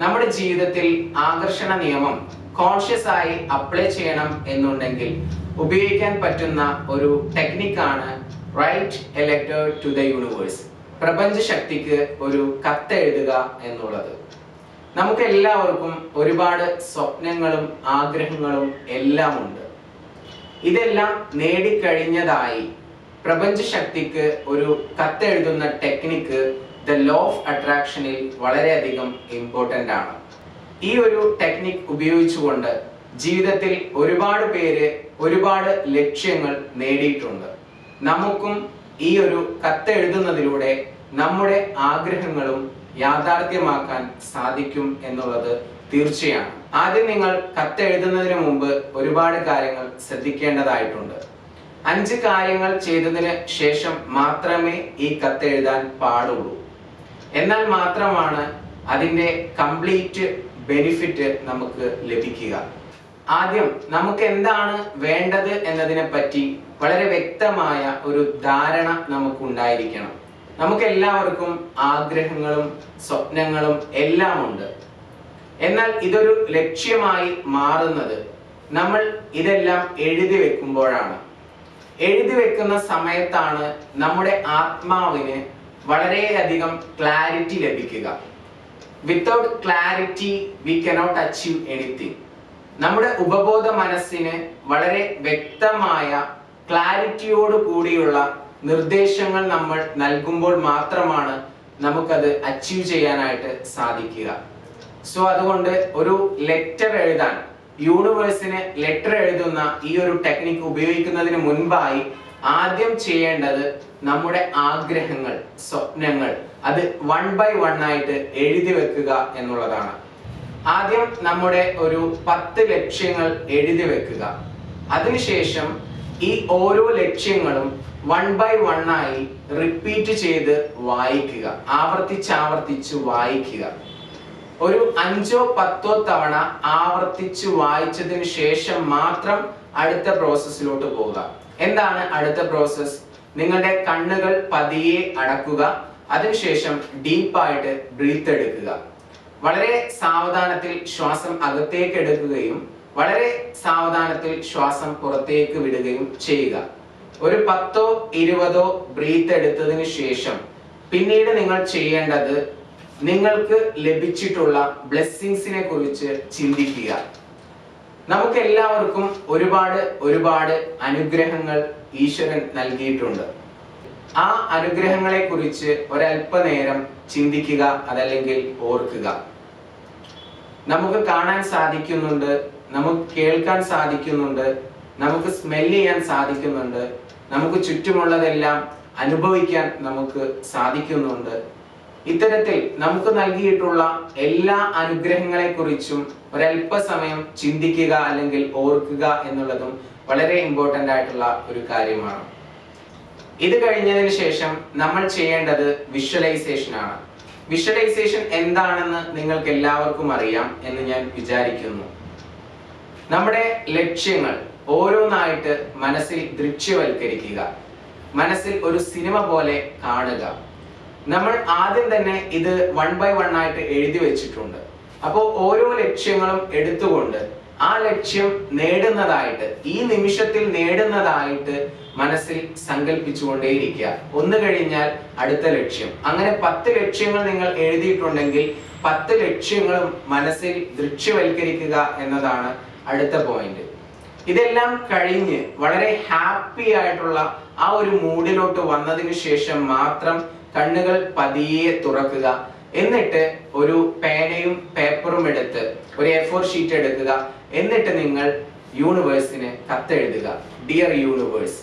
നമ്മുടെ ജീവിതത്തിൽ ആകർഷണ നിയമം കോൺഷ്യസ് ആയി അപ്ലൈ ചെയ്യണം എന്നുണ്ടെങ്കിൽ ഉപയോഗിക്കാൻ പറ്റുന്ന ഒരു ടെക്നിക്കാണ് write a to the universe പ്രപഞ്ച ശക്തിക്ക് ഒരു കത്തെഴുതുക എന്നുള്ളത്. നമുക്ക് എല്ലാവർക്കും ഒരുപാട് സ്വപ്നങ്ങളും ആഗ്രഹങ്ങളും എല്ലാം ഉണ്ട്. ഇതെല്ലാം നേടിക്കഴിഞ്ഞതായി പ്രപഞ്ച ശക്തിക്ക് ഒരു കത്തെഴുതുന്ന ടെക്നിക്ക് ദ ലോ ഓഫ് അട്രാക്ഷനിൽ വളരെയധികം ഇമ്പോർട്ടന്റ് ആണ്. ഈ ഒരു ടെക്നിക് ഉപയോഗിച്ചുകൊണ്ട് ജീവിതത്തിൽ ഒരുപാട് പേര് ഒരുപാട് ലക്ഷ്യങ്ങൾ നേടിയിട്ടുണ്ട്. നമുക്കും ഈ ഒരു കത്തെഴുതുന്നതിലൂടെ നമ്മുടെ ആഗ്രഹങ്ങളും യാഥാർത്ഥ്യമാക്കാൻ സാധിക്കും എന്നുള്ളത് തീർച്ചയാണ്. ആദ്യം നിങ്ങൾ കത്തെഴുതുന്നതിന് മുമ്പ് ഒരുപാട് കാര്യങ്ങൾ ശ്രദ്ധിക്കേണ്ടതായിട്ടുണ്ട്. അഞ്ച് കാര്യങ്ങൾ ചെയ്തതിന് ശേഷം മാത്രമേ ഈ കത്തെഴുതാൻ പാടുള്ളൂ. എന്നാൽ മാത്രമാണ് അതിന്റെ കംപ്ലീറ്റ് ബെനിഫിറ്റ് നമുക്ക് ലഭിക്കുക. ആദ്യം നമുക്ക് എന്താണ് വേണ്ടത് എന്നതിനെ പറ്റി വളരെ വ്യക്തമായ ഒരു ധാരണ നമുക്കുണ്ടായിരിക്കണം. നമുക്ക് എല്ലാവർക്കും ആഗ്രഹങ്ങളും സ്വപ്നങ്ങളും എല്ലാം ഉണ്ട് എന്നാൽ ഇതൊരു ലക്ഷ്യമായി മാറുന്നത് നമ്മൾ ഇതെല്ലാം എഴുതി വെക്കുമ്പോഴാണ്. എഴുതി വെക്കുന്ന സമയത്താണ് നമ്മുടെ ആത്മാവിന് വളരെയധികം ക്ലാരിറ്റി ലഭിക്കുക. Without clarity we cannot achieve anything നമ്മുടെ ഉപബോധ മനസ്സിന് വളരെ വ്യക്തമായ ക്ലാരിറ്റിയോട് കൂടിയുള്ള നിർദ്ദേശങ്ങൾ നമ്മൾ നൽകുമ്പോൾ മാത്രമാണ് നമുക്കത് അച്ചീവ് ചെയ്യാനായിട്ട് സാധിക്കുക. സോ അതുകൊണ്ട് ഒരു ലെറ്റർ എഴുതാൻ യൂണിവേഴ്സിന് ലെറ്റർ എഴുതുന്ന ഈ ഒരു ടെക്നിക്ക് ഉപയോഗിക്കുന്നതിന് മുൻപായി ആദ്യം ചെയ്യേണ്ടത് നമ്മുടെ ആഗ്രഹങ്ങൾ സ്വപ്നങ്ങൾ അത് വൺ ബൈ വൺ ആയിട്ട് എഴുതി വെക്കുക എന്നുള്ളതാണ്. ആദ്യം നമ്മുടെ ഒരു പത്ത് ലക്ഷ്യങ്ങൾ എഴുതി വെക്കുക. അതിനുശേഷം ഈ ഓരോ ലക്ഷ്യങ്ങളും വൺ ബൈ വൺ ആയി റിപ്പീറ്റ് ചെയ്ത് വായിക്കുക. ആവർത്തിച്ചാവർത്തിച്ച് വായിക്കുക. ഒരു അഞ്ചോ പത്തോ തവണ ആവർത്തിച്ച് വായിച്ചതിന് ശേഷം മാത്രം അടുത്ത പ്രോസസ്സിലോട്ട് പോവുക. എന്താണ് അടുത്ത പ്രോസസ് നിങ്ങളുടെ കണ്ണുകൾ പതിയെ അടക്കുക അതിനുശേഷം ഡീപ്പായിട്ട് ബ്രീത്ത് എടുക്കുക. വളരെ സാവധാനത്തിൽ ശ്വാസം അകത്തേക്ക് എടുക്കുകയും വളരെ സാവധാനത്തിൽ ശ്വാസം പുറത്തേക്ക് വിടുകയും ചെയ്യുക. ഒരു പത്തോ ഇരുപതോ ബ്രീത്ത് എടുത്തതിന് ശേഷം പിന്നീട് നിങ്ങൾ ചെയ്യേണ്ടത് നിങ്ങൾക്ക് ലഭിച്ചിട്ടുള്ള ബ്ലെസ്സിങ്സിനെ കുറിച്ച് ചിന്തിക്കുക. നമുക്ക് എല്ലാവർക്കും ഒരുപാട് ഒരുപാട് അനുഗ്രഹങ്ങൾ ഈശ്വരൻ നൽകിയിട്ടുണ്ട്. ആ അനുഗ്രഹങ്ങളെ കുറിച്ച് ഒരല്പനേരം ചിന്തിക്കുക അതല്ലെങ്കിൽ ഓർക്കുക. നമുക്ക് കാണാൻ സാധിക്കുന്നുണ്ട് നമുക്ക് കേൾക്കാൻ സാധിക്കുന്നുണ്ട് നമുക്ക് സ്മെൽ ചെയ്യാൻ സാധിക്കുന്നുണ്ട് നമുക്ക് ചുറ്റുമുള്ളതെല്ലാം അനുഭവിക്കാൻ നമുക്ക് സാധിക്കുന്നുണ്ട്. ഇത്തരത്തിൽ നമുക്ക് നൽകിയിട്ടുള്ള എല്ലാ അനുഗ്രഹങ്ങളെ കുറിച്ചും ഒരല്പസമയം ചിന്തിക്കുക അല്ലെങ്കിൽ ഓർക്കുക എന്നുള്ളതും വളരെ ഇമ്പോർട്ടന്റ് ആയിട്ടുള്ള ഒരു കാര്യമാണ്. ഇത് കഴിഞ്ഞതിന് ശേഷം നമ്മൾ ചെയ്യേണ്ടത് വിഷ്വലൈസേഷൻ ആണ്. വിഷ്വലൈസേഷൻ എന്താണെന്ന് നിങ്ങൾക്ക് എല്ലാവർക്കും അറിയാം എന്ന് ഞാൻ വിചാരിക്കുന്നു. നമ്മുടെ ലക്ഷ്യങ്ങൾ ഓരോന്നായിട്ട് മനസ്സിൽ ദൃശ്യവൽക്കരിക്കുക. മനസ്സിൽ ഒരു സിനിമ പോലെ കാണുക. നമ്മൾ ആദ്യം തന്നെ ഇത് വൺ ബൈ വൺ ആയിട്ട് എഴുതി വെച്ചിട്ടുണ്ട്. അപ്പോൾ ഓരോ ലക്ഷ്യങ്ങളും എടുത്തുകൊണ്ട് ആ ലക്ഷ്യം നേടുന്നതായിട്ട് ഈ നിമിഷത്തിൽ നേടുന്നതായിട്ട് മനസ്സിൽ സങ്കല്പിച്ചുകൊണ്ടേയിരിക്കുക ഒന്ന് കഴിഞ്ഞാൽ അടുത്ത ലക്ഷ്യം. അങ്ങനെ പത്ത് ലക്ഷ്യങ്ങൾ നിങ്ങൾ എഴുതിയിട്ടുണ്ടെങ്കിൽ പത്ത് ലക്ഷ്യങ്ങളും മനസ്സിൽ ദൃശ്യവൽക്കരിക്കുക എന്നതാണ് അടുത്ത പോയിന്റ് ഇതെല്ലാം കഴിഞ്ഞ് വളരെ ഹാപ്പി ആയിട്ടുള്ള ആ ഒരു മൂഡിലോട്ട് വന്നതിന് ശേഷം മാത്രം കണ്ണുകൾ പതിയെ തുറക്കുക. എന്നിട്ട് ഒരു പേനയും പേപ്പറും എടുത്ത് ഒരു എ ഫോർ ഷീറ്റ് എടുക്കുക. എന്നിട്ട് നിങ്ങൾ യൂണിവേഴ്സിന് കത്തെഴുതുക. ഡിയർ യൂണിവേഴ്സ്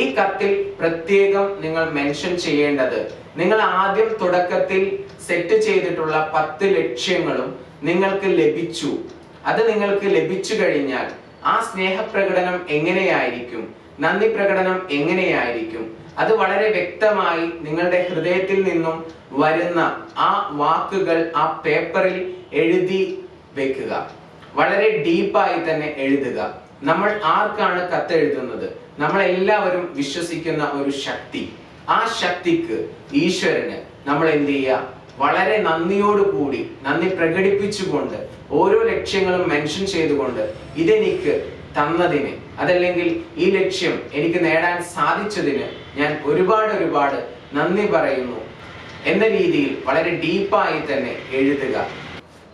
ഈ കത്തിൽ പ്രത്യേകം നിങ്ങൾ മെൻഷൻ ചെയ്യേണ്ടത് നിങ്ങൾ ആദ്യം തുടക്കത്തിൽ സെറ്റ് ചെയ്തിട്ടുള്ള പത്ത് ലക്ഷ്യങ്ങളും നിങ്ങൾക്ക് ലഭിച്ചു. അത് നിങ്ങൾക്ക് ലഭിച്ചു കഴിഞ്ഞാൽ ആ സ്നേഹപ്രകടനം എങ്ങനെയായിരിക്കും? നന്ദി പ്രകടനം എങ്ങനെയായിരിക്കും? അത് വളരെ വ്യക്തമായി നിങ്ങളുടെ ഹൃദയത്തിൽ നിന്നും വരുന്ന ആ വാക്കുകൾ ആ പേപ്പറിൽ എഴുതി വെക്കുക. വളരെ ഡീപ്പായി തന്നെ എഴുതുക. നമ്മൾ ആർക്കാണ് കത്തെഴുതുന്നത്? നമ്മൾ എല്ലാവരും വിശ്വസിക്കുന്ന ഒരു ശക്തി. ആ ശക്തിക്ക് ഈശ്വരന് നമ്മൾ എന്ത് ചെയ്യുക? വളരെ നന്ദിയോടുകൂടി നന്ദി പ്രകടിപ്പിച്ചുകൊണ്ട് ഓരോ ലക്ഷ്യങ്ങളും മെൻഷൻ ചെയ്തുകൊണ്ട് ഇതെനിക്ക് തന്നതിന് അതല്ലെങ്കിൽ ഈ ലക്ഷ്യം എനിക്ക് നേടാൻ സാധിച്ചതിന് ഞാൻ ഒരുപാട് ഒരുപാട് നന്ദി പറയുന്നു. എന്ന രീതിയിൽ വളരെ ഡീപ്പായി തന്നെ എഴുതുക.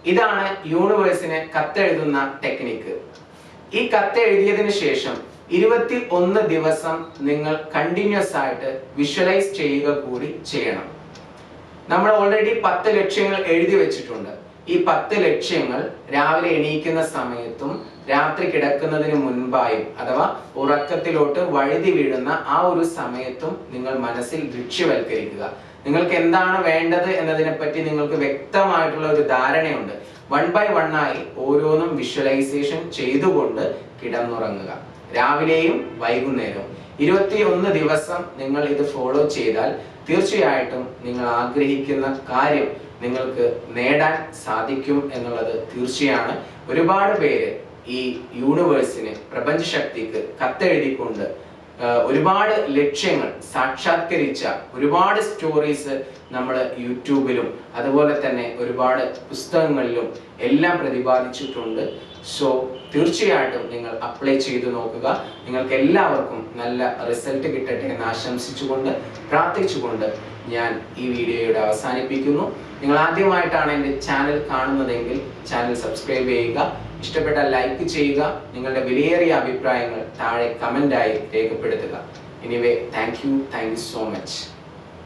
ഇതാണ് യൂണിവേഴ്സിന് കത്തെഴുതുന്ന ടെക്നിക്ക്. ഈ കത്ത് എഴുതിയതിനു ശേഷം ഇരുപത്തി ഒന്ന് ദിവസം നിങ്ങൾ കണ്ടിന്യൂസ് ആയിട്ട് വിഷ്വലൈസ് ചെയ്യുക കൂടി ചെയ്യണം. നമ്മൾ ഓൾറെഡി പത്ത് ലക്ഷ്യങ്ങൾ എഴുതി വെച്ചിട്ടുണ്ട്. ഈ പത്ത് ലക്ഷ്യങ്ങൾ രാവിലെ എണീക്കുന്ന സമയത്തും രാത്രി കിടക്കുന്നതിന് മുൻപായും അഥവാ ഉറക്കത്തിലോട്ട് വഴുതി വീഴുന്ന ആ ഒരു സമയത്തും നിങ്ങൾ മനസ്സിൽ ലക്ഷ്യവൽക്കരിക്കുക നിങ്ങൾക്ക് എന്താണ് വേണ്ടത് എന്നതിനെ പറ്റി നിങ്ങൾക്ക് വ്യക്തമായിട്ടുള്ള ഒരു ധാരണയുണ്ട്. വൺ ബൈ വൺ ആയി ഓരോന്നും വിഷ്വലൈസേഷൻ ചെയ്തുകൊണ്ട് കിടന്നുറങ്ങുക. രാവിലെയും വൈകുന്നേരവും. ഇരുപത്തി ഒന്ന് ദിവസം നിങ്ങൾ ഇത് ഫോളോ ചെയ്താൽ തീർച്ചയായിട്ടും നിങ്ങൾ ആഗ്രഹിക്കുന്ന കാര്യം നിങ്ങൾക്ക് നേടാൻ സാധിക്കും എന്നുള്ളത് തീർച്ചയാണ്. ഒരുപാട് പേര് ഈ യൂണിവേഴ്സിന് പ്രപഞ്ചശക്തിക്ക് കത്തെഴുതിക്കൊണ്ട് ഒരുപാട് ലക്ഷ്യങ്ങൾ സാക്ഷാത്കരിച്ച ഒരുപാട് സ്റ്റോറീസ് നമ്മൾ യൂട്യൂബിലും അതുപോലെ തന്നെ ഒരുപാട് പുസ്തകങ്ങളിലും എല്ലാം പ്രതിപാദിച്ചിട്ടുണ്ട്. സോ തീർച്ചയായിട്ടും നിങ്ങൾ അപ്ലൈ ചെയ്തു നോക്കുക. നിങ്ങൾക്ക് എല്ലാവർക്കും നല്ല റിസൾട്ട് കിട്ടട്ടെ എന്ന് ആശംസിച്ചുകൊണ്ട് പ്രാർത്ഥിച്ചുകൊണ്ട് ഞാൻ ഈ വീഡിയോയുടെ അവസാനിപ്പിക്കുന്നു. നിങ്ങൾ ആദ്യമായിട്ടാണ് എന്റെ ചാനൽ കാണുന്നതെങ്കിൽ ചാനൽ സബ്സ്ക്രൈബ് ചെയ്യുക. ഇഷ്ടപ്പെട്ട ലൈക്ക് ചെയ്യുക നിങ്ങളുടെ വിലയേറിയ അഭിപ്രായങ്ങൾ താഴെ കമന്റായി രേഖപ്പെടുത്തുക. Anyway thank you thank you so much